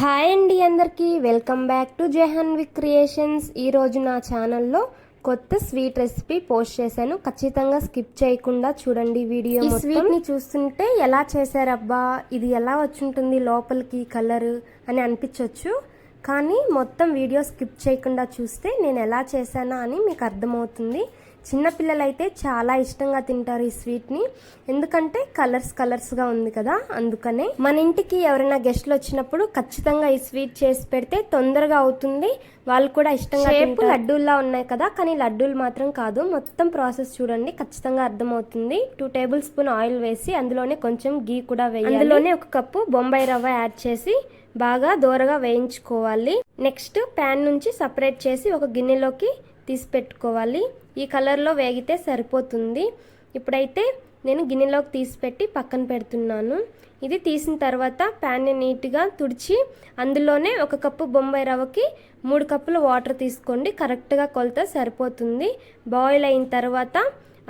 Hi అండి అందరికీ. Welcome back to Jahnavi creations. ఈరోజు నా ఛానల్లో కొత్త స్వీట్ రెసిపీ పోస్ట్ చేశాను. ఖచ్చితంగా స్కిప్ చేయకుండా చూడండి వీడియో ఈ స్వీట్ని చూస్తుంటే ఎలా చేశారబ్బా? ఇది ఎలా వచ్చుంటుంది? లోపలికి కలర్ అని అనిపించవచ్చు కానీ మొత్తం వీడియో స్కిప్ చేయకుండా చూస్తే నేను ఎలా చేశానా అని మీకు అర్థమవుతుంది. చిన్నపిల్లలైతే చాలా ఇష్టంగా తింటారు ఈ స్వీట్ని. ఎందుకంటే కలర్స్ కలర్స్గా ఉంది కదా అందుకనే. మన ఇంటికి ఎవరైనా గెస్ట్లు వచ్చినప్పుడు ఖచ్చితంగా ఈ స్వీట్ చేసి పెడితే తొందరగా అవుతుంది. వాళ్ళు కూడా ఇష్టంగా షేప్ లడ్డూల్లా ఉన్నాయి కదా కానీ లడ్డూలు మాత్రం కాదు. మొత్తం ప్రాసెస్ చూడండి ఖచ్చితంగా అర్థమవుతుంది. టూ టేబుల్ స్పూన్ ఆయిల్ వేసి అందులోనే కొంచెం గీ కూడా వేయాలి. అందులోనే ఒక కప్పు బొంబాయి రవ్వ యాడ్ చేసి బాగా దూరగా వేయించుకోవాలి. నెక్స్ట్ ప్యాన్ నుంచి సపరేట్ చేసి ఒక గిన్నెలోకి తీసి పెట్టుకోవాలి ఈ కలర్లో వేగితే సరిపోతుంది. ఇప్పుడైతే నేను గిన్నెలోకి తీసి పెట్టి పక్కన పెడుతున్నాను. ఇది తీసిన తర్వాత ప్యాన్ని నీట్గా తుడిచి అందులోనే ఒక కప్పు బొంబాయి రవ్వకి మూడు కప్పుల వాటర్ తీసుకోండి. కరెక్ట్గా కొలత సరిపోతుంది. బాయిల్ అయిన తర్వాత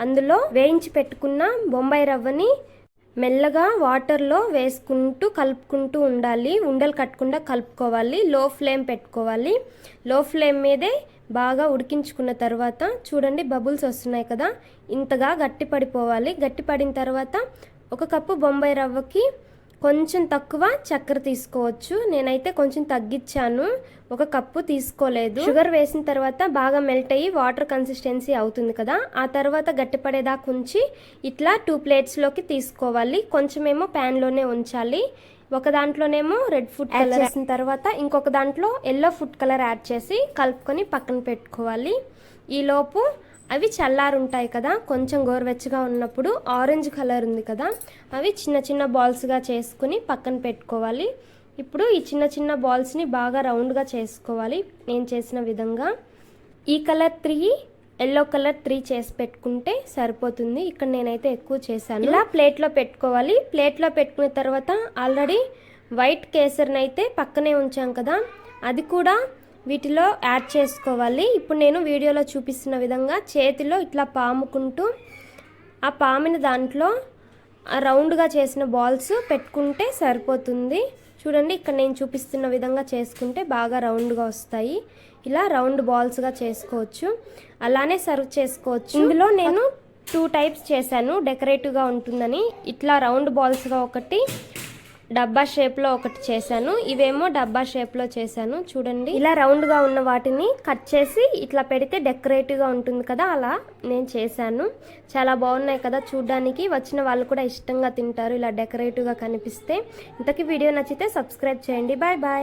అందులో వేయించి పెట్టుకున్న బొంబాయి రవ్వని మెల్లగా వాటర్లో వేసుకుంటూ కలుపుకుంటూ ఉండాలి. ఉండలు కట్టకుండా కలుపుకోవాలి. లో ఫ్లేమ్ పెట్టుకోవాలి. లో ఫ్లేమ్ మీదే బాగా ఉడికించుకున్న తర్వాత చూడండి బబుల్స్ వస్తున్నాయి కదా ఇంతగా గట్టి పడిపోవాలి గట్టి పడిన తర్వాత ఒక కప్పు బొంబాయి రవ్వకి కొంచెం తక్కువ చక్కెర తీసుకోవచ్చు. నేనైతే కొంచెం తగ్గించాను. ఒక కప్పు తీసుకోలేదు. షుగర్ వేసిన తర్వాత బాగా మెల్ట్ అయ్యి వాటర్ కన్సిస్టెన్సీ అవుతుంది కదా. ఆ తర్వాత గట్టిపడేదాకా ఉంచి ఇట్లా టూ ప్లేట్స్లోకి తీసుకోవాలి. కొంచెమేమో ప్యాన్లోనే ఉంచాలి. ఒక దాంట్లోనేమో రెడ్ ఫుడ్ కలర్ వేసిన తర్వాత ఇంకొక దాంట్లో ఎల్లో ఫుడ్ కలర్ యాడ్ చేసి కలుపుకొని పక్కన పెట్టుకోవాలి. ఈలోపు అవి చల్లారుంటాయి కదా కొంచెం గోరువెచ్చగా ఉన్నప్పుడు ఆరెంజ్ కలర్ ఉంది కదా అవి చిన్న చిన్న బాల్స్గా చేసుకుని పక్కన పెట్టుకోవాలి. ఇప్పుడు ఈ చిన్న చిన్న బాల్స్ని బాగా రౌండ్గా చేసుకోవాలి నేను చేసిన విధంగా. ఈ colour three yellow colour three చేసి పెట్టుకుంటే సరిపోతుంది. ఇక్కడ నేనైతే ఎక్కువ చేశాను. ఇలా ప్లేట్లో పెట్టుకోవాలి. ప్లేట్లో పెట్టుకున్న తర్వాత ఆల్రెడీ వైట్ కేసర్ని అయితే పక్కనే ఉంచాం కదా అది కూడా వీటిలో యాడ్ చేసుకోవాలి. ఇప్పుడు నేను వీడియోలో చూపిస్తున్న విధంగా చేతిలో ఇట్లా పాముకుంటూ ఆ పామిన దాంట్లో రౌండ్గా చేసిన బాల్స్ పెట్టుకుంటే సరిపోతుంది. చూడండి ఇక్కడ నేను చూపిస్తున్న విధంగా చేసుకుంటే బాగా రౌండ్గా వస్తాయి. ఇలా రౌండ్ బాల్స్గా చేసుకోవచ్చు. అలానే సర్వ్ చేసుకోవచ్చు. ఇందులో నేను టూ టైప్స్ చేశాను. డెకరేటివ్గా ఉంటుందని. ఇట్లా రౌండ్ బాల్స్గా ఒకటి డబ్బా షేప్లో ఒకటి చేశాను. ఇవేమో డబ్బా షేప్లో చేశాను. చూడండి. ఇలా రౌండ్గా ఉన్న వాటిని కట్ చేసి ఇట్లా పెడితే డెకరేటివ్గా ఉంటుంది కదా అలా నేను చేశాను. చాలా బాగున్నాయి కదా చూడడానికి. వచ్చిన వాళ్ళు కూడా ఇష్టంగా తింటారు ఇలా డెకరేటివ్గా కనిపిస్తే. ఇంతకీ వీడియో నచ్చితే సబ్స్క్రైబ్ చేయండి. Bye bye